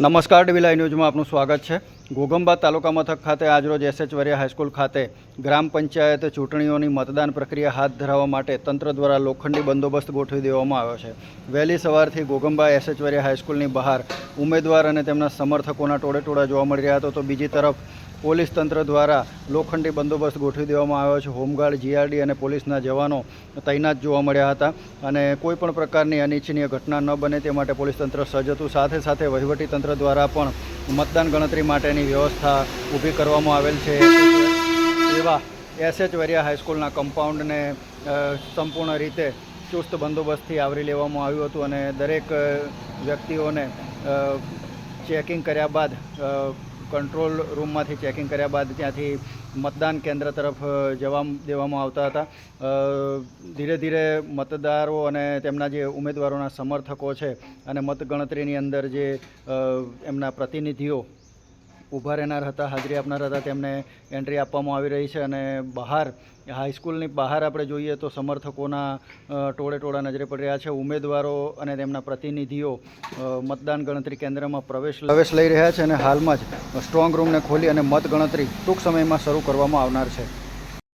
નમસ્કાર ડીવીલાઈ ન્યૂઝમાં આપનું સ્વાગત છે. ઘોઘંબા તાલુકા મથક ખાતે આજરોજ એસએચ વરિયા હાઈસ્કૂલ ખાતે ગ્રામ પંચાયત ચૂંટણીઓની મતદાન પ્રક્રિયા હાથ ધરાવવા માટે તંત્ર દ્વારા લોખંડી બંદોબસ્ત ગોઠવી દેવામાં આવ્યો છે. વહેલી સવારથી ઘોઘંબા એસએચ વરિયા હાઈસ્કૂલની બહાર ઉમેદવાર અને તેમના સમર્થકોના ટોળે ટોળા જોવા મળી રહ્યા હતા. તો બીજી તરફ પોલીસ તંત્ર દ્વારા લોખંડી બંદોબસ્ત ગોઠવી દેવામાં આવ્યો છે. હોમગાર્ડ, જીઆરડી અને પોલીસના જવાનો તૈનાત જોવા મળ્યા હતા અને કોઈ પણ પ્રકારની અનિચ્છનીય ઘટના ન બને તે માટે પોલીસ તંત્ર સજ્જ હતું. સાથે સાથે વહીવટી તંત્ર દ્વારા પણ મતદાન ગણતરી માટેની વ્યવસ્થા ઊભી કરવામાં આવેલ છે. એવા એસએચ વરિયા હાઈસ્કૂલના કમ્પાઉન્ડને સંપૂર્ણ રીતે ચુસ્ત બંદોબસ્તથી આવરી લેવામાં આવ્યું હતું અને દરેક વ્યક્તિઓને ચેકિંગ કર્યા બાદ કંટ્રોલ રૂમમાંથી ચેકિંગ કર્યા બાદ ત્યાંથી મતદાન કેન્દ્ર તરફ જવા દેવામાં આવતા હતા. ધીરે ધીરે મતદારો અને તેમના જે ઉમેદવારોના સમર્થકો છે અને મતગણતરીની અંદર જે એમના પ્રતિનિધિઓ ઊભા રહેનાર હતા, હાજરી આપનાર હતા, તેમને એન્ટ્રી આપવામાં આવી રહી છે અને બહાર હાઈસ્કૂલની બહાર આપણે જોઈએ તો સમર્થકોના ટોળે ટોળા નજરે પડી રહ્યા છે. ઉમેદવારો અને તેમના પ્રતિનિધિઓ મતદાન ગણતરી કેન્દ્રમાં પ્રવેશ પ્રવેશ લઈ રહ્યા છે અને હાલમાં જ સ્ટ્રોંગ રૂમને ખોલી અને મતગણતરી ટૂંક સમયમાં શરૂ કરવામાં આવનાર છે.